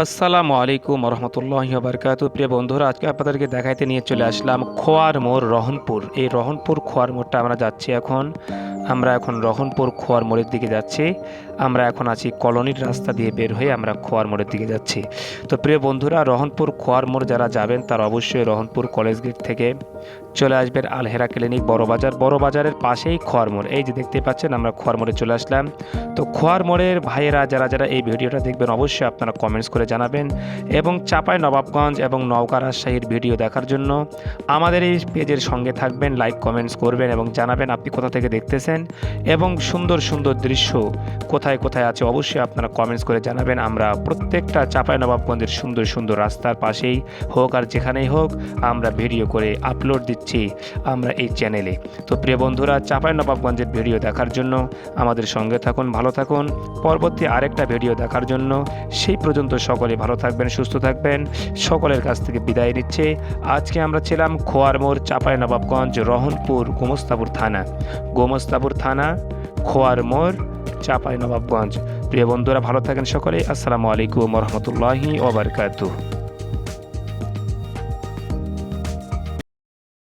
আসসালামু আলাইকুম রহমতুল্লাহ বারকাত প্রিয় বন্ধুরা, আজকে আপনাদেরকে দেখাইতে নিয়ে চলে আসলাম খোয়ার মোড় রহনপুর। এই রহনপুর খোয়ার মোড়টা আমরা যাচ্ছি এখন। আমরা এখন রহনপুর খোয়ার মোড়ের দিকে যাচ্ছি। আমরা এখন আছি কলোনির রাস্তা দিয়ে বের হয়ে আমরা খোয়ার মোড়ের দিকে যাচ্ছি। তো প্রিয় বন্ধুরা, রহনপুর খোয়ার মোড় যারা যাবেন, তারা অবশ্যই রহনপুর কলেজ গেট থেকে চলে আসবেন আলহেরা ক্লিনিক বড়বাজার। বড়বাজারের পাশেই খোয়ার মোড়। এই যে দেখতে পাচ্ছেন, আমরা খোয়ার মোড়ে চলে আসলাম। তো খোয়ার মোড়ের ভাইয়েরা, যারা যারা এই ভিডিওটা দেখবেন, অবশ্যই আপনারা কমেন্টস করে জানাবেন। এবং চাপাই নবাবগঞ্জ এবং নওগাঁ রাজশাহীর ভিডিও দেখার জন্য আমাদের এই পেজের সঙ্গে থাকবেন লাইক কমেন্টস করবেন এবং জানাবেন আপনি কোথা থেকে দেখতেছেন। এবং সুন্দর সুন্দর দৃশ্য কোথায় কোথায় আছে, অবশ্যই আপনারা কমেন্টস করে জানাবেন। আমরা প্রত্যেকটা চাপাই নবাবগঞ্জের সুন্দর সুন্দর রাস্তার পাশেই হোক আর যেখানেই হোক, আমরা ভিডিও করে আপলোড দিচ্ছি আমরা এই চ্যানেলে তো প্রিয় বন্ধুরা, চাপাই নবাবগঞ্জের ভিডিও দেখার জন্য আমাদের সঙ্গে থাকুন। ভালো থাকুন। পরবর্তী আরেকটা ভিডিও দেখার জন্য সেই পর্যন্ত সকলে ভালো থাকবেন, সুস্থ থাকবেন। সকলের কাছ থেকে বিদায় নিচ্ছে। আজকে আমরা ছিলাম খোয়ার মোড়, চাপাই নবাবগঞ্জ, রহনপুর, গোমস্তাপুর থানা। গোমস্তাপুর থানা, খোয়ার মোড়, চাপাই নবাবগঞ্জ। প্রিয় বন্ধুরা, ভালো থাকেন সকলে। আসসালামু আলাইকুম রহমতুল্লাহি ওবরকাতুহ